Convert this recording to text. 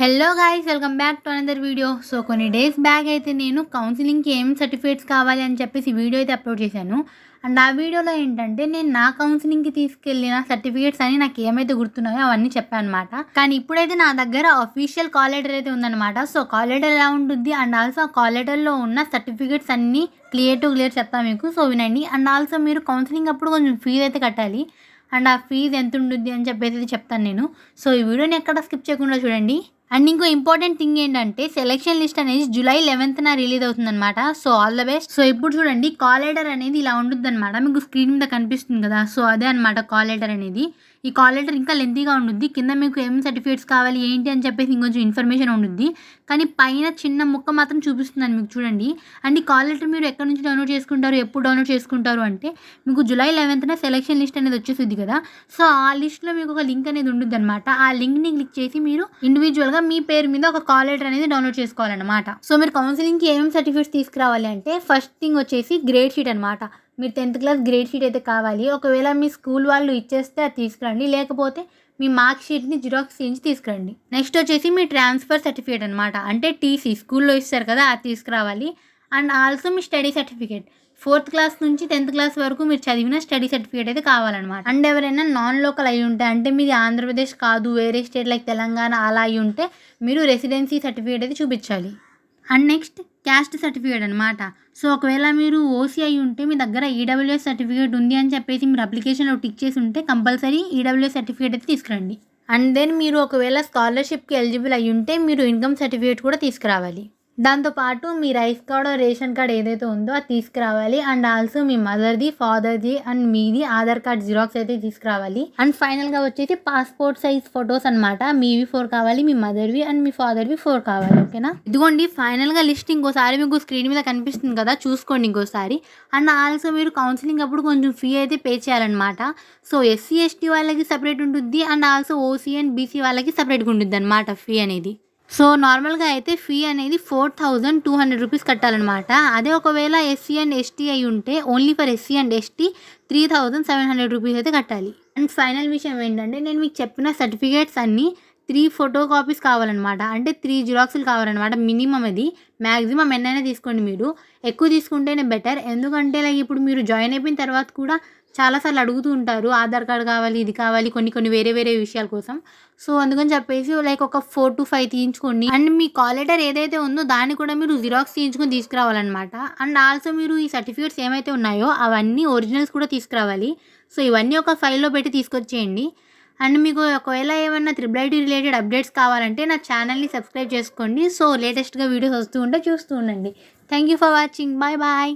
Hello guys welcome back to another video so కొన్ని days back అయితే నేను కౌన్సిలింగ్కి ఏం సర్టిఫికేట్స్ కావాలి అని చెప్పేసి వీడియో అయితే అప్లోడ్ చేశాను. అండ్ ఆ వీడియోలో ఏంటంటే నేను నా కౌన్సిలింగ్కి తీసుకెళ్ళిన సర్టిఫికేట్స్ అని నాకు ఏమైతే గుర్తున్నాయో అవన్నీ చెప్పాను అనమాట కానీ ఇప్పుడైతే నా దగ్గర అఫీషియల్ కాల్ లెటర్ అయితే ఉందన్నమాట. సో కాల్ లెటర్ ఎలా ఉంటుంది? అండ్ ఆల్సో ఆ కాల్ లెటర్లో ఉన్న సర్టిఫికేట్స్ అన్నీ క్లియర్ టు క్లియర్ చెప్తాను మీకు. సో వినండి. అండ్ ఆల్సో మీరు కౌన్సిలింగ్ అప్పుడు కొంచెం ఫీజు అయితే కట్టాలి. అండ్ ఆ ఫీజు ఎంత ఉంటుంది అని చెప్పేసి చెప్తాను నేను. సో ఈ వీడియోని ఎక్కడ స్కిప్ చేయకుండా చూడండి. అండ్ ఇంకో ఇంపార్టెంట్ థింగ్ ఏంటంటే సెలెక్షన్ లిస్ట్ అనేది జూలై లెవెన్త్న రిలీజ్ అవుతుందన్నమాట. So all the best. So ఇప్పుడు చూడండి కాల్ లెటర్ అనేది ఇలా ఉంటుంది అనమాట మీకు స్క్రీన్ మీద కనిపిస్తుంది కదా సో అదే అనమాట కాల్ లెటర్ అనేది. ఈ కాల్ లెటర్ ఇంకా లెంతీగా ఉంటుంది కింద మీకు ఏం సర్టిఫికేట్స్ కావాలి ఏంటి అని చెప్పేసి ఇంకొంచెం ఇన్ఫర్మేషన్ ఉంటుంది కానీ పైన చిన్న ముక్క మాత్రం చూపిస్తుందని మీకు చూడండి. అండ్ ఈ కాల్ లెటర్ మీరు ఎక్కడి నుంచి డౌన్లోడ్ చేసుకుంటారు ఎప్పుడు డౌన్లోడ్ చేసుకుంటారు అంటే మీకు జూలై లెవెన్త్న సెలెక్షన్ లిస్ట్ అనేది వచ్చేసింది కదా. సో ఆ లిస్ట్లో మీకు ఒక లింక్ అనేది ఉంటుంది అనమాట ఆ లింక్ని క్లిక్ చేసి మీరు ఇండివిజువల్గా మీ పేరు మీద ఒక కాల్ లెటర్ అనేది డౌన్లోడ్ చేసుకోవాలన్నమాట. సో మీరు కౌన్సిలింగ్కి ఏమేమి సర్టిఫికేట్స్ తీసుకురావాలి అంటే ఫస్ట్ థింగ్ వచ్చేసి గ్రేడ్ షీట్ అనమాట మీరు టెన్త్ క్లాస్ గ్రేడ్ షీట్ అయితే కావాలి. ఒకవేళ మీ స్కూల్ వాళ్ళు ఇచ్చేస్తే అది తీసుకురండి. లేకపోతే మీ మార్క్ షీట్ని జిరాక్స్ చేయించి తీసుకురండి. నెక్స్ట్ వచ్చేసి మీ ట్రాన్స్ఫర్ సర్టిఫికేట్ అనమాట అంటే టీసీ స్కూల్లో ఇస్తారు కదా అది తీసుకురావాలి. అండ్ ఆల్సో మీ స్టడీ సర్టిఫికేట్. ఫోర్త్ క్లాస్ నుంచి టెన్త్ క్లాస్ వరకు మీరు చదివిన స్టడీ సర్టిఫికేట్ అయితే కావాలన్నమాట. అండ్ ఎవరైనా నాన్ లోకల్ అయి ఉంటే అంటే మీది ఆంధ్రప్రదేశ్ కాదు వేరే స్టేట్ లైక్ తెలంగాణ అలా అయి ఉంటే మీరు రెసిడెన్సీ సర్టిఫికేట్ అయితే చూపించాలి. అండ్ నెక్స్ట్ క్యాస్ట్ సర్టిఫికేట్ అనమాట సో ఒకవేళ మీరు ఓసీ అయి ఉంటే మీ దగ్గర ఈడబ్ల్యూఎస్ సర్టిఫికేట్ ఉంది అని చెప్పేసి మీరు అప్లికేషన్లో టిక్ చేసి ఉంటే కంపల్సరీ ఈడబ్ల్యూఎస్ సర్టిఫికేట్ అయితే తీసుకురండి. అండ్ దెన్ మీరు ఒకవేళ స్కాలర్షిప్కి ఎలిజిబుల్ అయి ఉంటే మీరు ఇన్కమ్ సర్టిఫికేట్ కూడా తీసుకురావాలి. దాంతోపాటు మీ రైస్ కార్డ్ రేషన్ కార్డ్ ఏదైతే ఉందో అది తీసుకురావాలి. అండ్ ఆల్సో మీ మదర్ది ఫాదర్ది అండ్ మీది ఆధార్ కార్డ్ జిరాక్స్ అయితే తీసుకురావాలి. అండ్ ఫైనల్గా వచ్చేసి పాస్పోర్ట్ సైజ్ ఫొటోస్ అనమాట మీవి ఫోర్ కావాలి మీ మదర్వి అండ్ మీ ఫాదర్వి ఫోర్ కావాలి ఓకేనా ఇదిగోండి ఫైనల్గా లిస్ట్ ఇంకోసారి మీకు స్క్రీన్ మీద కనిపిస్తుంది కదా చూసుకోండి ఇంకోసారి. అండ్ ఆల్సో మీరు కౌన్సిలింగ్ అప్పుడు కొంచెం ఫీ అయితే పే చేయాలన్నమాట. సో ఎస్సీ ఎస్టీ వాళ్ళకి సపరేట్ ఉంటుంది and also OC and BC వాళ్ళకి సపరేట్గా ఉంటుంది అనమాట ఫీ అనేది. సో నార్మల్గా అయితే ఫీ అనేది four thousand two hundred rupees కట్టాలన్నమాట. అదే ఒకవేళ ఎస్సీ అండ్ ఎస్టీ అయి ఉంటే only for SC and ST three thousand seven hundred rupees అయితే కట్టాలి. అండ్ ఫైనల్ విషయం ఏంటంటే నేను మీకు చెప్పిన సర్టిఫికేట్స్ అన్నీ త్రీ ఫోటో కాపీస్ కావాలన్నమాట. అంటే త్రీ జిరాక్స్లు కావాలన్నమాట మినిమం అది. మ్యాక్సిమం ఎన్నైనా తీసుకోండి మీరు. ఎక్కువ తీసుకుంటేనే బెటర్. ఎందుకంటే లైక్ ఇప్పుడు మీరు జాయిన్ అయిపోయిన తర్వాత కూడా చాలాసార్లు అడుగుతూ ఉంటారు ఆధార్ కార్డ్ కావాలి ఇది కావాలి కొన్ని కొన్ని వేరే వేరే విషయాల కోసం. సో అందుకని చెప్పేసి లైక్ ఒక ఫోర్ టు ఫైవ్ తీయించుకోండి. అండ్ మీ కాల్ లెటర్ ఏదైతే ఉందో దాన్ని కూడా మీరు జిరాక్స్ తీయించుకొని తీసుకురావాలన్నమాట. అండ్ ఆల్సో మీరు ఈ సర్టిఫికేట్స్ ఏమైతే ఉన్నాయో అవన్నీ ఒరిజినల్స్ కూడా తీసుకురావాలి. సో ఇవన్నీ ఒక ఫైల్లో పెట్టి తీసుకొచ్చేయండి. అండ్ మీకు ఒకవేళ ఏమైనా త్రిబుల్ ఐటీ రిలేటెడ్ అప్డేట్స్ కావాలంటే నా ఛానల్ని సబ్స్క్రైబ్ చేసుకోండి. సో లేటెస్ట్గా వీడియోస్ వస్తూ ఉంటే చూస్తూ ఉండండి. Thank you for watching. Bye bye.